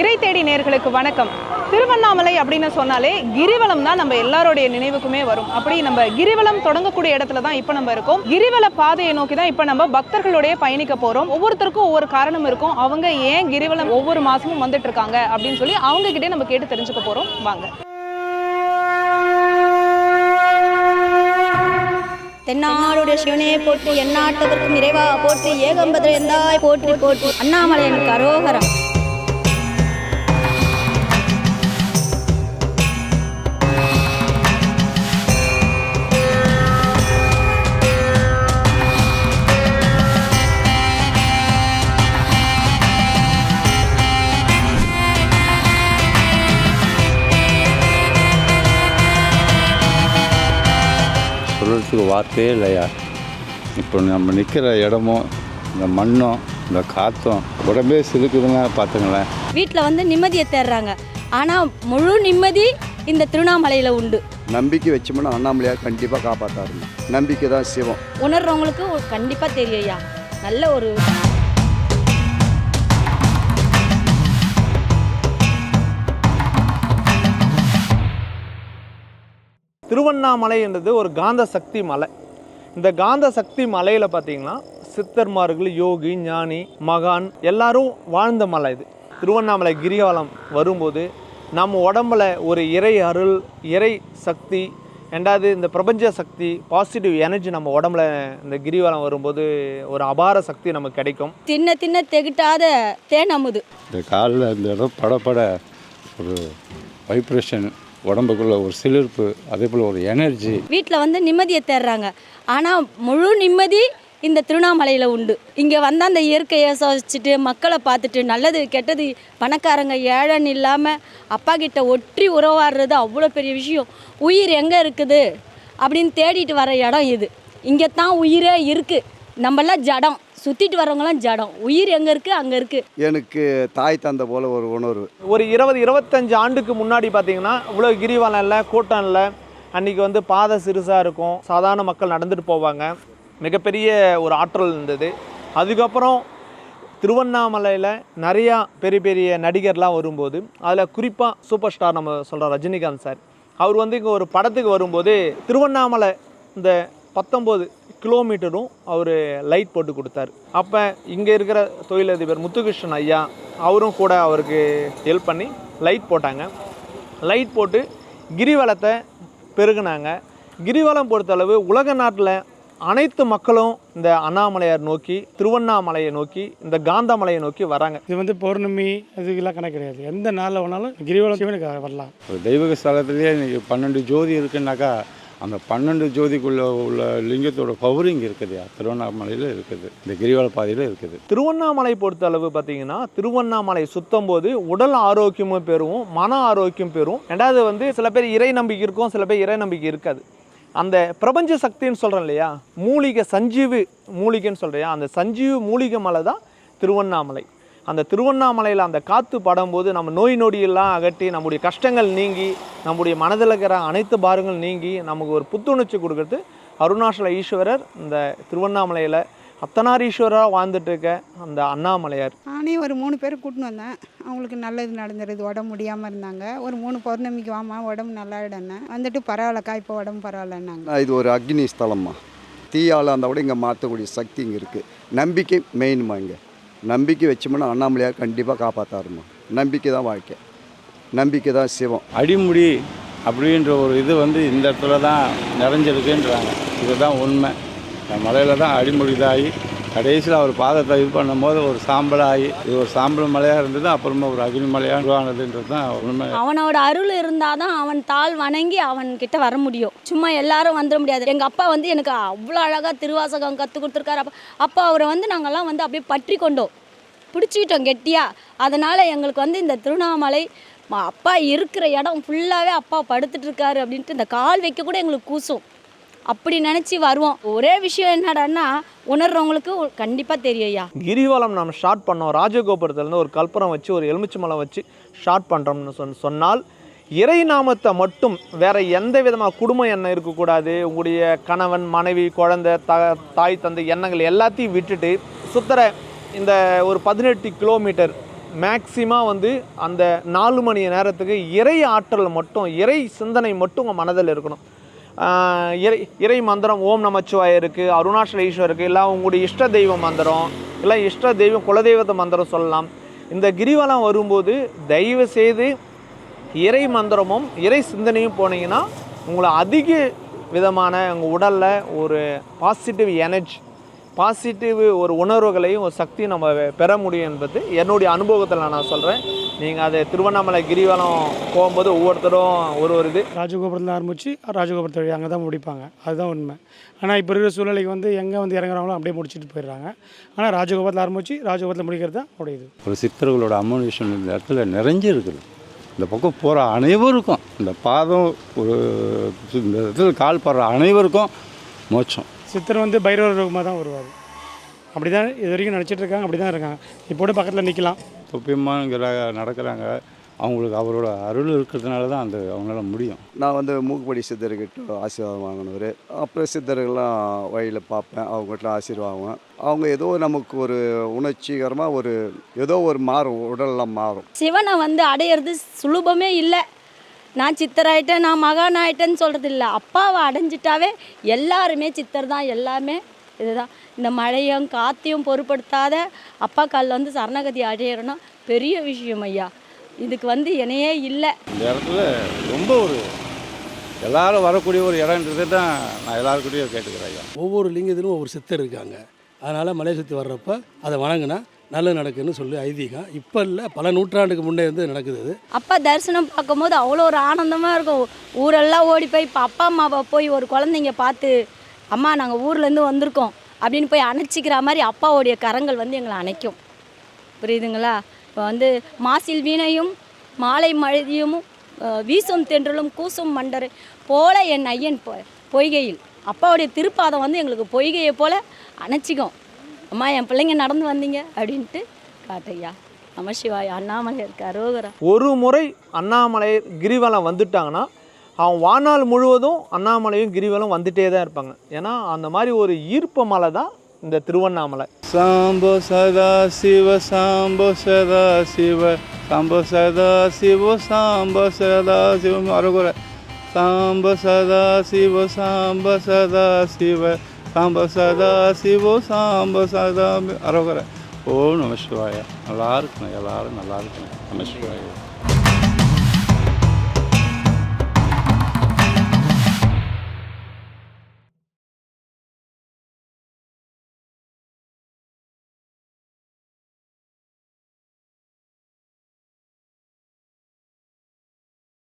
இறை தேடி நேர்களுக்கு வணக்கம். திருவண்ணாமலை அப்படின்னு சொன்னாலே கிரிவலம் தான் நம்ம எல்லாருடைய நினைவுக்குமே வரும். அப்படி நம்ம கிரிவலம் தொடங்கக்கூடிய இடத்துல தான் இப்போ நம்ம இருக்கோம். கிரிவல பாதையை நோக்கி தான் இப்போ நம்ம பக்தர்களுடைய பயணிக்க போகிறோம் ஒவ்வொருத்தருக்கும் ஒவ்வொரு காரணம் இருக்கும். அவங்க ஏன் கிரிவலம் ஒவ்வொரு மாதமும் வந்துட்டு இருக்காங்க அப்படின்னு சொல்லி அவங்க கிட்டே நம்ம கேட்டு தெரிஞ்சுக்க போகிறோம் வாங்க. தென்னாடுடைய சிவனே போற்றி எந்நாட்டவர்க்கும் இறைவா போற்றி ஏகம்பதிர எந்தாய் போற்றி போற்றி. அண்ணாமலை எனக்கு அரோகரம் சொல்கிறதுக்கு வார்த்தையே இல்லையா? இப்போ நம்ம நிற்கிற இடமும் இந்த மண்ணும் இந்த காற்றும் உடம்பே சிலுக்குதுன்னா பார்த்துங்களேன். வீட்டில் வந்து நிம்மதியை தேடுறாங்க. ஆனால் முழு நிம்மதி இந்த திருவண்ணாமலையில் உண்டு. நம்பிக்கை வச்சோம்னா அண்ணாமலையார் கண்டிப்பாக காப்பாற்றாருங்க நம்பிக்கை தான் சிவம். உணர்றவங்களுக்கு கண்டிப்பாக தெரியும் ஐயா. நல்ல ஒரு திருவண்ணாமலை என்றது ஒரு காந்த சக்தி மலை. இந்த காந்த சக்தி மலையில் பார்த்தீங்கன்னா சித்தர்மார்கள் யோகி ஞானி மகான் எல்லாரும் வாழ்ந்த மலை இது. திருவண்ணாமலை கிரிவலம் வரும்போது நம்ம உடம்புல ஒரு இறை அருள் இறை சக்தி ரெண்டாவது இந்த பிரபஞ்ச சக்தி பாசிட்டிவ் எனர்ஜி நம்ம உடம்புல இந்த கிரிவலம் வரும்போது ஒரு அபார சக்தி நமக்கு கிடைக்கும். தின்ன தின்ன தெகிட்டாத தேனமுது இந்த காலில் இந்த இடம் படப்பட ஒரு வைப்ரேஷன் உடம்புக்குள்ள ஒரு சிலிர்ப்பு அதே போல் ஒரு எனர்ஜி வீட்டில் வந்து நிம்மதியை தேடுறாங்க. ஆனால் முழு நிம்மதி இந்த திருவண்ணாமலையில் உண்டு. இங்கே வந்தால் அந்த இயற்கையை சுவாசிச்சுட்டு மக்களை பார்த்துட்டு நல்லது கெட்டது பணக்காரங்க ஏழைன்னு இல்லாமல் அப்பா கிட்ட ஒற்றி உறவாடுறது அவ்வளோ பெரிய விஷயம். உயிர் எங்கே இருக்குது? அப்படின்னு தேடிட்டு வர இடம் இது. இங்கே தான் உயிரே இருக்குது நம்மளாம் ஜடம். சுற்றிட்டு வரவங்களாம் ஜடம். உயிர் எங்கே இருக்குது அங்கே இருக்குது எனக்கு தாய் தந்த போல ஒரு உணர்வு. ஒரு இருபது இருபத்தஞ்சு ஆண்டுக்கு முன்னாடி பார்த்தீங்கன்னா இவ்வளோ கிரிவலம் இல்லை கூட்டம் இல்லை. அன்றைக்கி வந்து பாதை சிறுசாக இருக்கும். சாதாரண மக்கள் நடந்துட்டு போவாங்க. மிகப்பெரிய ஒரு ஆற்றல் இருந்தது. அதுக்கப்புறம் திருவண்ணாமலையில் நிறையா பெரிய பெரிய நடிகர்லாம் வரும்போது அதில் குறிப்பாக சூப்பர் ஸ்டார் நம்ம சொல்கிறோம் ரஜினிகாந்த் சார். அவர் வந்து இங்கே ஒரு படத்துக்கு வரும்போது திருவண்ணாமலை இந்த பத்தொம்போது கிலோமீட்டரும் அவர் லைட் போட்டு கொடுத்தாரு. அப்போ இங்கே இருக்கிற தொழிலதிபர் முத்துகிருஷ்ணன் ஐயா அவரும் கூட அவருக்கு ஹெல்ப் பண்ணி லைட் போட்டாங்க. லைட் போட்டு கிரிவலத்தை பெருகுனாங்க. கிரிவலம் பொறுத்தளவு உலக நாட்டில் அனைத்து மக்களும் இந்த அண்ணாமலையார் நோக்கி திருவண்ணாமலையை நோக்கி இந்த காந்தமலையை நோக்கி வராங்க. இது வந்து பௌர்ணமி அதுக்கெல்லாம் கணக்கு கிடையாது. எந்த நாளில் வேணாலும் கிரிவலம் சிவனுக்கு வரலாம். ஒரு தெய்வீக ஸ்தலத்திலேயே இன்னைக்கு பன்னெண்டு ஜோதி இருக்குன்னாக்கா அந்த பன்னெண்டு ஜோதிக்குள்ளே உள்ள லிங்கத்தோட பவரிங் இருக்குதுயா திருவண்ணாமலையில் இருக்குது. இந்த கிரிவல பாதையில் இருக்குது. திருவண்ணாமலை பொறுத்த அளவு பார்த்தீங்கன்னா திருவண்ணாமலை சுத்தம் போது உடல் ஆரோக்கியமும் பெறும் மன ஆரோக்கியம் பெறும். ரெண்டாவது வந்து சில பேர் இறை நம்பிக்கை இருக்கும் சில பேர் இறை நம்பிக்கை இருக்காது. அந்த பிரபஞ்ச சக்தின்னு சொல்கிறேன் இல்லையா? மூலிகை சஞ்சீவு மூலிகைன்னு சொல்கிறியா அந்த சஞ்சீவு மூலிகை மலை தான் திருவண்ணாமலை. அந்த திருவண்ணாமலையில் அந்த காற்று படும்போது நம்ம நோய் நொடியெல்லாம் அகற்றி நம்முடைய கஷ்டங்கள் நீங்கி நம்முடைய மனதில் இருக்கிற அனைத்து பாரங்கள் நீங்கி நமக்கு ஒரு புத்துணர்ச்சி கொடுக்கறது அருணாச்சல ஈஸ்வரர் இந்த திருவண்ணாமலையில் அத்தனாரீஸ்வரராக வாழ்ந்துட்டு இருக்க அந்த அண்ணாமலையார். நானே ஒரு மூணு பேர் கூட்டின்னு வந்தேன். அவங்களுக்கு நல்லது நடந்துருது உடம்பு முடியாமல் இருந்தாங்க. ஒரு மூணு பௌர்ணமிக்கு வாமா உடம்பு நல்லாயிடனே வந்துட்டு பரவாயில்லக்கா இப்போ உடம்பு பரவாயில்லன்னாங்க. இது ஒரு அக்னி ஸ்தலம்மா. தீயால் அந்த கூட இங்கே மாற்றக்கூடிய சக்தி இங்கே இருக்குது நம்பிக்கை மெயின்மா இங்கே. நம்பிக்கை வச்சோம்னா அண்ணாமலையார் கண்டிப்பாக காப்பாற்றாருமா நம்பிக்கை தான் வாழ்க்கை. நம்பிக்கை தான் சிவம். அடிமுடி அப்படின்ற ஒரு இது வந்து இந்த இடத்துல தான் நிறைஞ்சிருக்குன்றாங்க. இதுதான் உண்மை. மலையில் தான் அடிமொழிதாகி கடைசியில் அவர் பாதத்தை இது பண்ணும்போது ஒரு சாம்பலாகி இது ஒரு சாம்பல் மலையாக இருந்தது அப்புறமா ஒரு அக்னி மலையாக உருவானதுன்றது தான் உண்மை. அவனோட அருள் இருந்தால் தான் அவன் தாள் வணங்கி அவன் கிட்ட வர முடியும். சும்மா எல்லாரும் வந்துட முடியாது. எங்கள் அப்பா வந்து எனக்கு அவ்வளோ அழகாக திருவாசகம் கற்றுக் கொடுத்துருக்காரு. அப்போ அப்போ அவரை வந்து நாங்கள்லாம் வந்து அப்படியே பற்றி கொண்டோம். பிடிச்சிக்கிட்டோம் கெட்டியா. அதனால் எங்களுக்கு வந்து இந்த திருவண்ணாமலை ம- அப்பா இருக்கிற இடம் ஃபுல்லாகவே அப்பா படுத்துட்ருக்காரு அப்படின்ட்டு இந்த கால் வைக்க கூட எங்களுக்கு கூசும். அப்படி நினச்சி வருவோம். ஒரே விஷயம் என்னடான்னா உணர்றவங்களுக்கு கண்டிப்பாக தெரியும் ஐயா. கிரிவலம் நம்ம ஷார்ட் பண்ணோம். ராஜகோபுரத்துலேருந்து ஒரு கல்பரம் வச்சு ஒரு எலுமிச்சை மலம் வச்சு ஷார்ட் பண்ணுறோம்னு சொன் சொன்னால் இறை நாமத்தை மட்டும் வேறு எந்த விதமாக குடும்பம் எண்ணம் இருக்கக்கூடாது. உங்களுடைய கணவன் மனைவி குழந்தை த தாய் தந்தை எண்ணங்கள் எல்லாத்தையும் விட்டுட்டு சுத்தர இந்த ஒரு பதினெட்டு கிலோமீட்டர் மேக்சிமம் வந்து அந்த நாலு மணி நேரத்துக்கு இறை ஆற்றல் மட்டும் இறை சிந்தனை மட்டும் உங்கள் மனதில் இருக்கணும். இறை இறை மந்திரம் ஓம் நமச்சிவாய் இருக்குது அருணாச்சல ஈஸ்வர் இருக்குது இல்லை உங்களுடைய இஷ்ட தெய்வ மந்திரம் இல்லை இஷ்ட தெய்வம் குலதெய்வத்தை மந்திரம் சொல்லலாம். இந்த கிரிவலம் வரும்போது தயவு செய்து இறை மந்திரமும் இறை சிந்தனையும் போனீங்கன்னா உங்களை அதிக விதமான உங்கள் உடலில் ஒரு பாசிட்டிவ் எனர்ஜி பாசிட்டிவ் ஒரு உணர்வுகளையும் ஒரு சக்தியும் நம்ம பெற முடியும் என்பது என்னுடைய அனுபவத்தில் நான் சொல்கிறேன் நீங்கள் அது திருவண்ணாமலை கிரிவலம் போகும்போது ஒவ்வொருத்தரும் ஒரு ஒரு இது. ராஜகோபுரத்தில் ஆரம்பித்து ராஜகோபுரத்து வழி அங்கே தான் முடிப்பாங்க. அதுதான் உண்மை. ஆனால் இப்போ இருக்கிற சூழ்நிலைக்கு வந்து எங்கே வந்து இறங்குறாங்களோ அப்படியே முடிச்சுட்டு போயிடுறாங்க. ஆனால் ராஜகோபுரத்தில் ஆரம்பித்து ராஜகோபுரத்தில் முடிக்கிறது தான் முடியுது ஒரு சித்தர்களோட அமோனிஷன் இந்த இடத்துல நிறைஞ்சு இருக்குது இந்த பக்கம் போகிற அனைவருக்கும் இந்த பாதம் ஒரு இந்த இடத்துல கால் படுற அனைவருக்கும் மோட்சம். சித்தர் வந்து பைரவர் ரூபமாக தான் வருவார். அப்படி தான் இது வரைக்கும் நடிச்சிட்டு இருக்காங்க அப்படி தான் இருக்காங்க. இப்போ கூட பக்கத்தில் நிற்கலாம் தொப்பியம்மாங்கிற நடக்கிறாங்க. அவங்களுக்கு அவரோட அருள் இருக்கிறதுனால தான் அந்த அவங்களால முடியும். நான் வந்து மூக்குப்படி சித்தர்கிட்ட ஆசீர்வாதம் வாங்கினவர். அப்புறம் சித்தர்கள்லாம் வழியில் பார்ப்பேன் அவங்ககிட்ட ஆசீர்வாதம். அவங்க ஏதோ நமக்கு ஒரு உணர்ச்சிகரமாக ஒரு ஏதோ ஒரு மாறும் உடலெல்லாம் மாறும். சிவனை வந்து அடையிறது சுலபமே இல்லை. நான் சித்தராயிட்டேன் நான் மகான் ஆயிட்டேன்னு சொல்கிறது இல்லை அப்பாவை அடைஞ்சிட்டாவே எல்லாருமே சித்தர் தான் எல்லாமே இதுதான். இந்த மழையும் காற்றையும் பொருட்படுத்தாத அப்பா காலில் வந்து சரணகதி அடையிறோன்னா பெரிய விஷயம் ஐயா. இதுக்கு வந்து இணையே இல்லை. இந்த இடத்துல ரொம்ப ஒரு எல்லாரும் வரக்கூடிய ஒரு இடன்றது தான் நான் எல்லாருக்கிட்டையும் கேட்டுக்கிறேன் ஐயா. ஒவ்வொரு லிங்கத்திலும் ஒவ்வொரு சித்தர் இருக்காங்க. அதனால் மலை சுற்றி வர்றப்ப அதை வணங்கினா நல்லது நடக்குன்னு சொல்லி ஐதீகம். இப்போ இல்லை பல நூற்றாண்டுக்கு முன்னே வந்து நடக்குது அது அப்பா தரிசனம் பார்க்கும்போது அவ்வளோ ஒரு ஆனந்தமாக இருக்கும். ஊரெல்லாம் ஓடி போய் இப்போ அப்பா அம்மாவை போய் ஒரு குழந்தைங்க பார்த்து அம்மா நாங்கள் ஊர்லேருந்து வந்திருக்கோம். அப்படின்னு போய் அணைச்சிக்கிற மாதிரி அப்பாவுடைய கரங்கள் வந்து எங்களை அணைக்கும். புரியுதுங்களா? இப்போ வந்து மாசில் வீணையும் மாலை மழையும் வீசும் தென்றலும் கூசும் மண்டரை போல என் ஐயன் பொ- பொய்கையில். அப்பாவுடைய திருப்பாதம் வந்து எங்களுக்கு பொய்கையை போல அணைச்சிக்கும். அம்மா என் பிள்ளைங்க நடந்து வந்தீங்க அப்படின்ட்டு காட்டையா? நமசிவாய் அண்ணாமலை இருக்க அரோகரா ஒரு முறை அண்ணாமலை கிரிவலம் வந்துட்டாங்கன்னா அவன் வாழ்நாள் முழுவதும் அண்ணாமலையும் கிரிவலம் வந்துட்டே தான் இருப்பாங்க. ஏன்னா அந்த மாதிரி ஒரு ஈர்ப்பு மலை தான் இந்த திருவண்ணாமலை. சாம்போ சதா சிவ சாம்போ சதா சிவ சாம்போ சதா சிவ சாம்போ சதா சிவம் அருகுற சாம்ப சதா சிவ சாம்ப சதா சிவ சாம்ப சதா சிவோ சாம்ப சதா அருகுற ஓ நம சிவாயா. நல்லா இருக்கணும் எல்லாரும் நல்லா இருக்கணும். நம சிவாயா.